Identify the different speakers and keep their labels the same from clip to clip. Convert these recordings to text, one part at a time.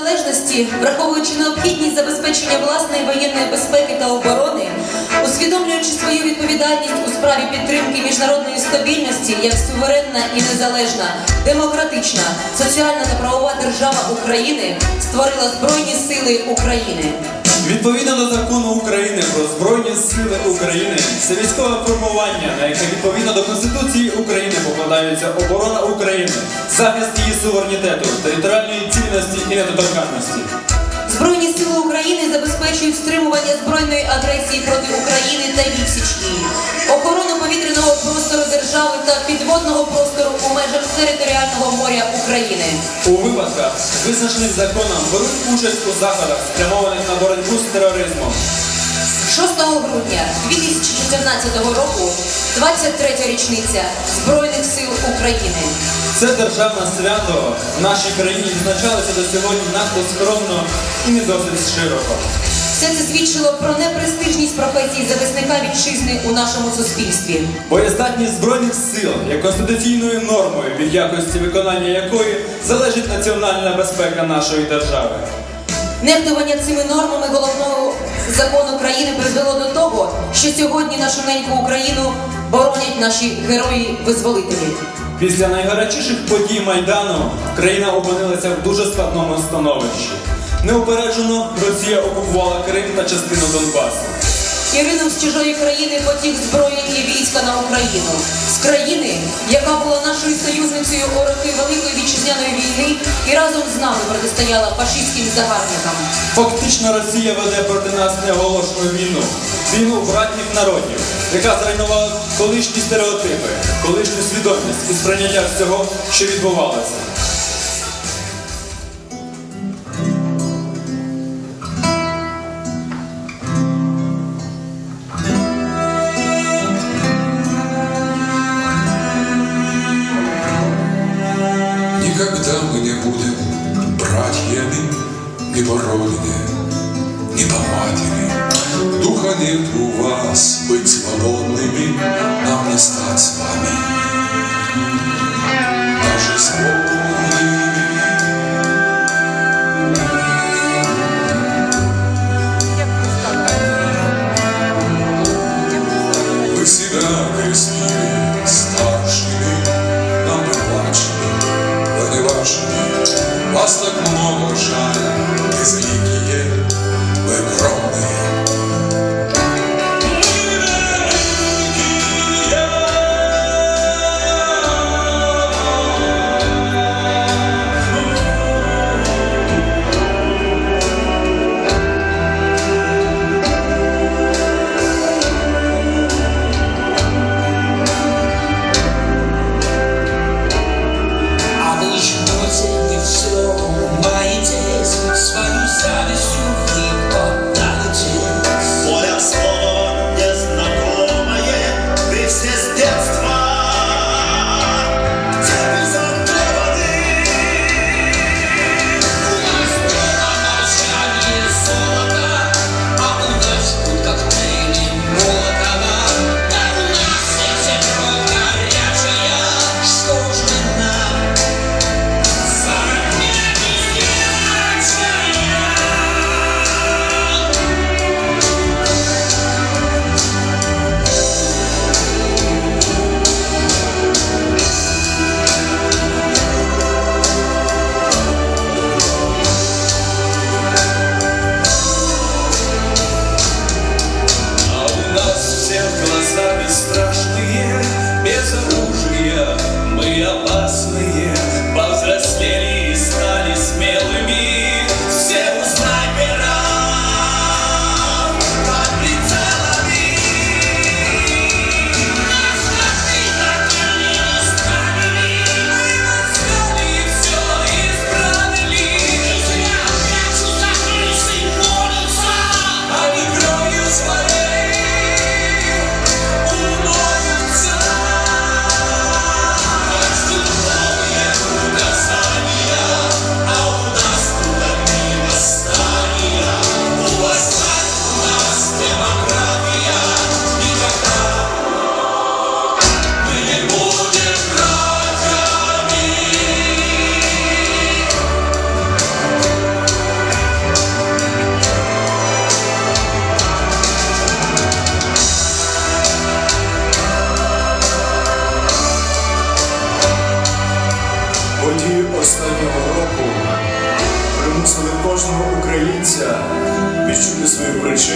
Speaker 1: Незалежності, враховуючи необхідність забезпечення власної воєнної безпеки та оборони, усвідомлюючи свою відповідальність у справі підтримки міжнародної стабільності як суверенна і незалежна, демократична, соціальна та правова держава України створила Збройні Сили України.
Speaker 2: Відповідно до закону України про Збройні Сили України, це військове формування, на яке відповідно до Конституції України покладаються оборона України, захист її суверенітету, територіальної цілісності і недоторканності.
Speaker 1: Збройні сили України забезпечують стримування збройної агресії проти України та відсічки, охорону держави та підводного простору у межах територіального моря України.
Speaker 2: У випадках, визначених законом, беруть участь у заходах, спрямованих на боротьбу з тероризмом.
Speaker 1: 6 грудня 2014 року 23 річниця Збройних сил України.
Speaker 2: Це державне свято в нашій країні відзначалося до сьогодні надто скромно і не досить широко.
Speaker 1: Все це свідчило про непрестижність професії захисника вітчизни у нашому суспільстві.
Speaker 2: Боєздатність збройних сил є конституційною нормою, від якості виконання якої залежить національна безпека нашої держави.
Speaker 1: Нехтування цими нормами головного закону країни призвело до того, що сьогодні нашу неньку Україну боронять наші герої-визволителі.
Speaker 2: Після найгарячіших подій Майдану країна опинилася в дуже складному становищі. Неупереджено Росія окупувала Крим та частину Донбасу.
Speaker 1: І ринув з чужої країни потік зброї і війська на Україну. З країни, яка була нашою союзницею у роки Великої вітчизняної війни і разом з нами протистояла фашистським загарбникам.
Speaker 2: Фактично Росія веде проти нас неоголошену війну. Війну братніх народів, яка зруйнувала колишні стереотипи, колишню свідомість і сприйняття всього, що відбувалося.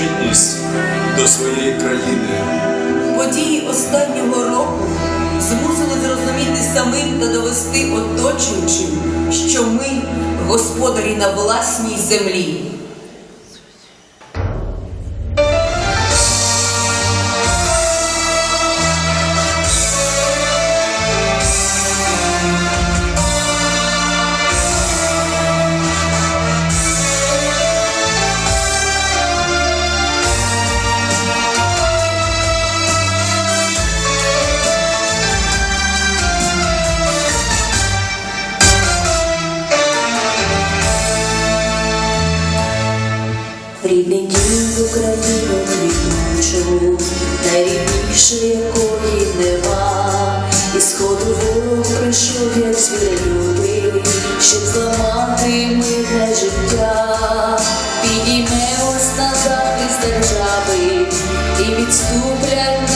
Speaker 3: Свою до своєї країни.
Speaker 1: Події останнього року змусили зрозуміти самим та довести оточуючим, що ми господарі на власній землі.
Speaker 4: Підіймемось на захист держави, і відступлять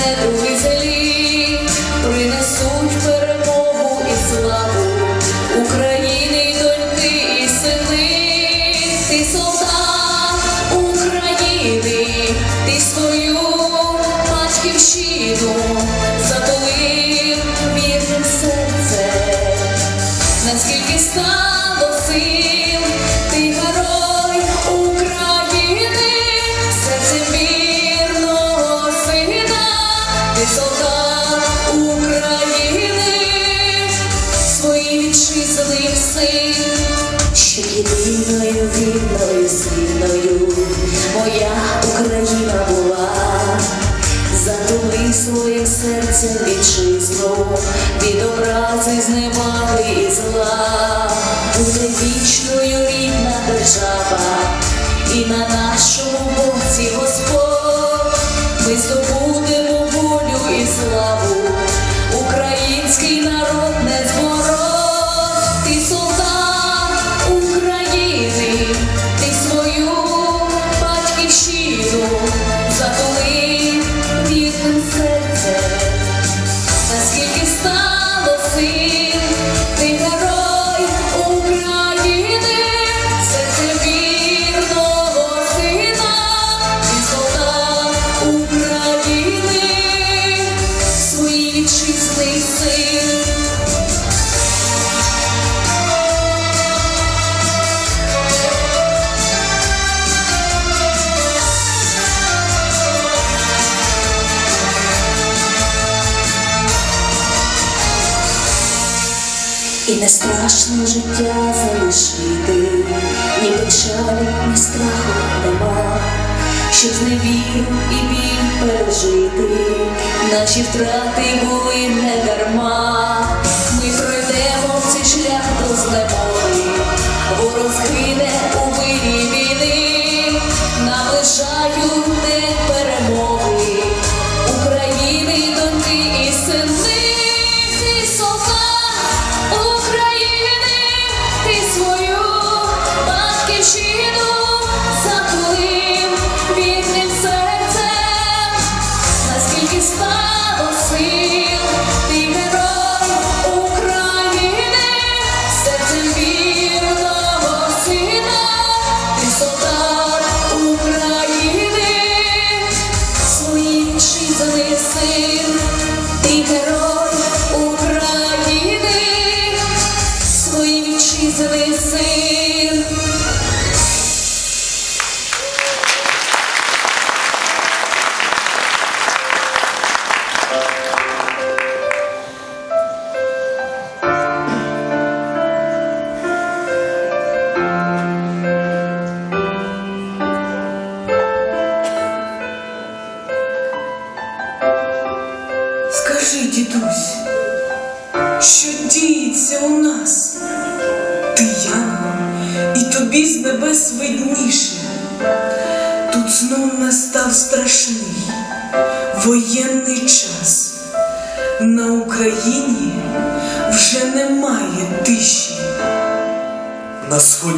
Speaker 4: вільною сильною моя І не страшно життя залишити, ні печалі, ні страху нема, щоб зневіру і біль пережити, наші втрати були не дарма. Ми пройдемо цей шлях до знемоги,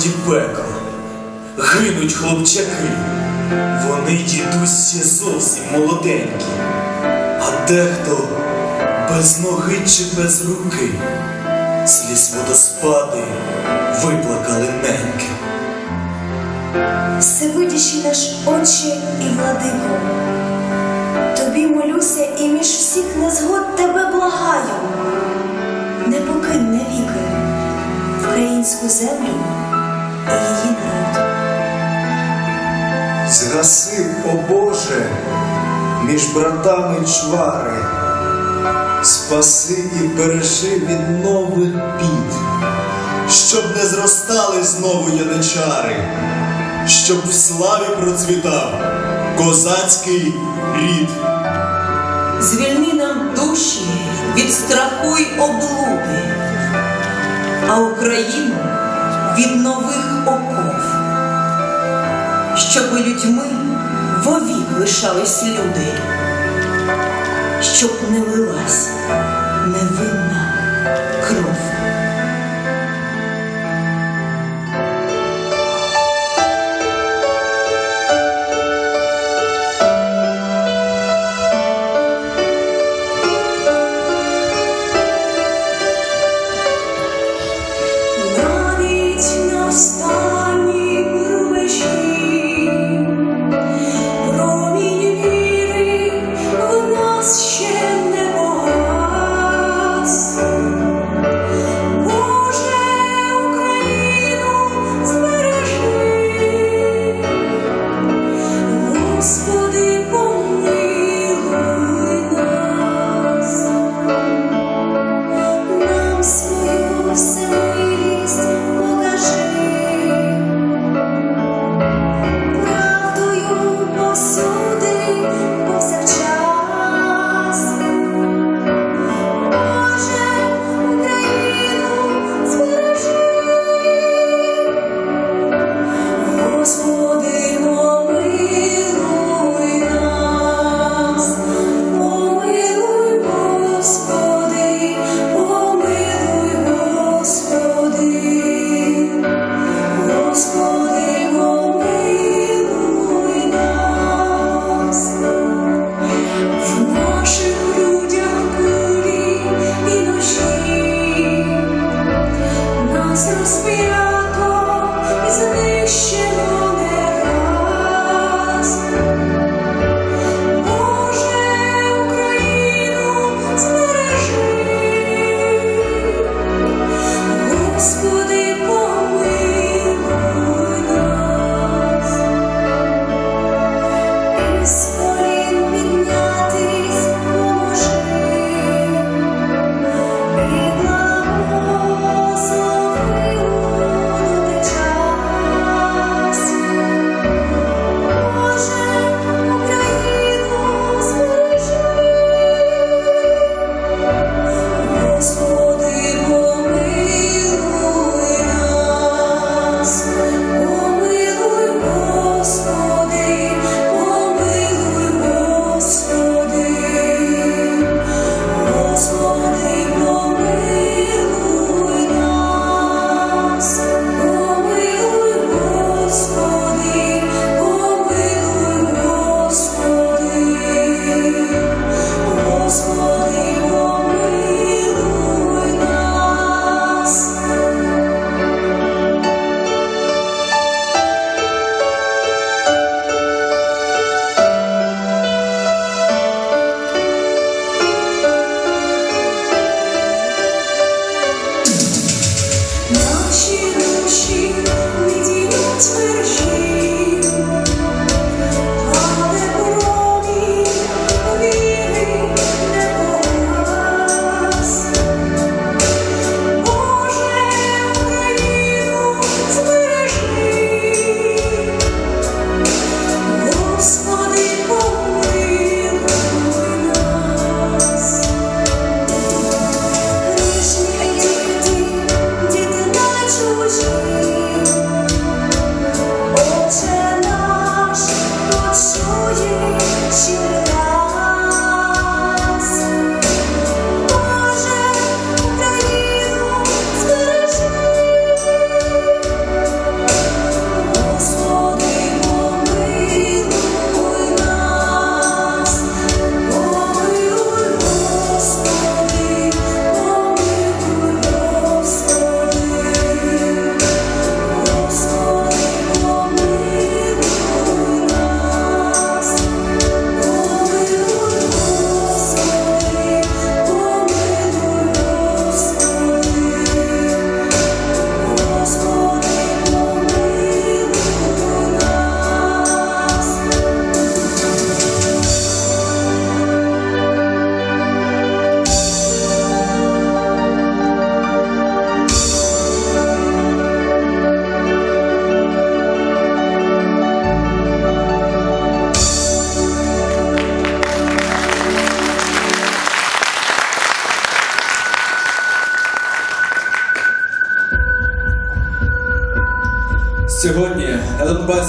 Speaker 5: На
Speaker 3: сході пекло гинуть хлопчаки. Вони дідусь ще зовсім молоденькі, а дехто без ноги чи без руки. Сліз водоспади виплакали неньки.
Speaker 6: Всевидящий наш Отче і владико, тобі молюся і між всіх незгод тебе благаю. Не покинь навіки українську землю її народ.
Speaker 7: Згаси, о Боже, між братами чвари, спаси і бережи від нових бід, щоб не зростали знову яничари, щоб в славі процвітав козацький рід.
Speaker 1: Звільни нам душі від страху й облуди, а Україну від нових оков, щоби людьми вовік лишались люди, щоб не лилась невинна кров.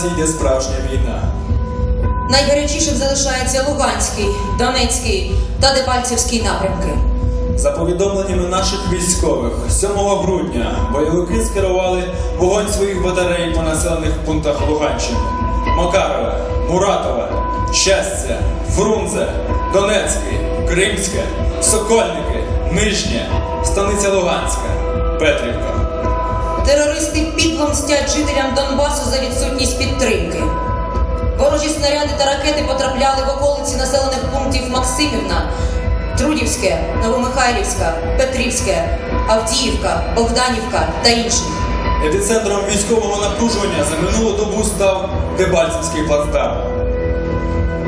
Speaker 4: На
Speaker 2: Донбасі йде справжня війна.
Speaker 8: Найгарячішим залишається Луганський, Донецький та Дебальцевський напрямки.
Speaker 2: За повідомленнями наших військових, 7 грудня бойовики скерували вогонь своїх батарей по населених пунктах Луганщини: Макарове, Муратове, Щастя, Фрунзе, Донецький, Кримське, Сокольники, Нижнє, Станиця Луганська, Петрівка.
Speaker 8: Терористи підло мстять жителям Донбасу за відсутність підтримки. Ворожі снаряди та ракети потрапляли в околиці населених пунктів Максимівна, Трудівське, Новомихайлівська, Петрівське, Авдіївка, Богданівка та інші.
Speaker 2: Епіцентром військового напруження за минулу добу став Дебальцевський плацдарм.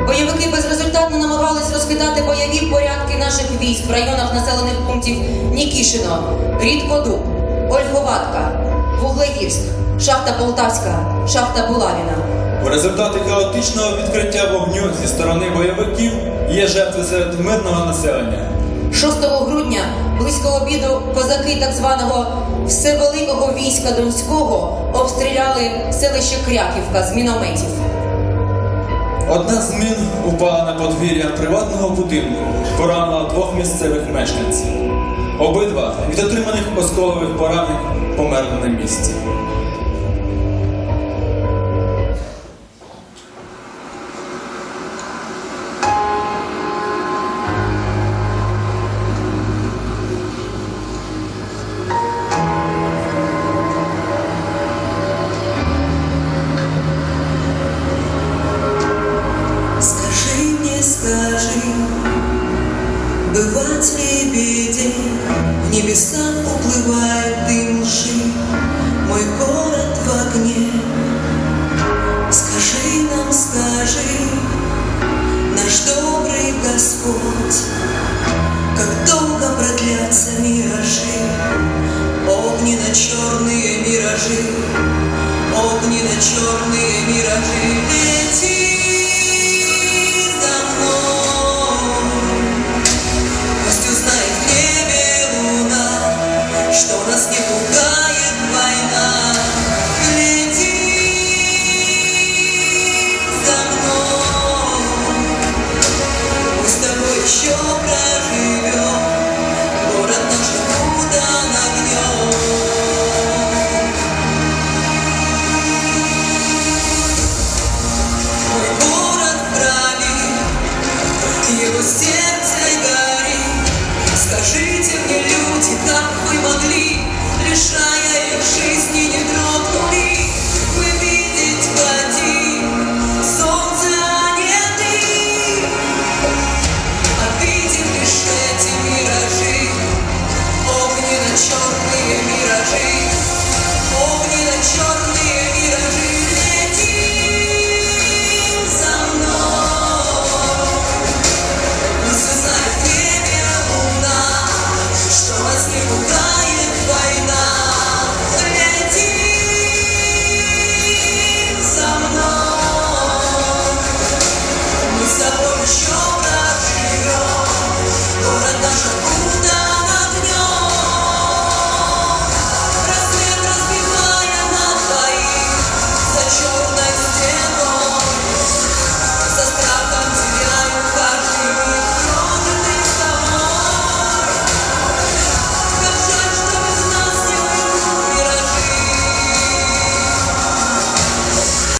Speaker 8: Бойовики безрезультатно намагались розкидати бойові порядки наших військ в районах населених пунктів Нікішино, Рідкодуб, Ольговатка, Вуглегірськ, Шахта Полтавська, Шахта Булавіна.
Speaker 2: У результаті хаотичного відкриття вогню зі сторони бойовиків є жертви серед мирного населення.
Speaker 8: 6 грудня близько обіду козаки так званого Всевеликого війська Донського обстріляли селище Кряківка з мінометів.
Speaker 2: Одна з мін упала на подвір'я приватного будинку, поранила двох місцевих мешканців. Обидва від отриманих осколових поранень померли на місці.
Speaker 1: Продлятся миражи, Огненно-черные миражи, Огненно-черные миражи.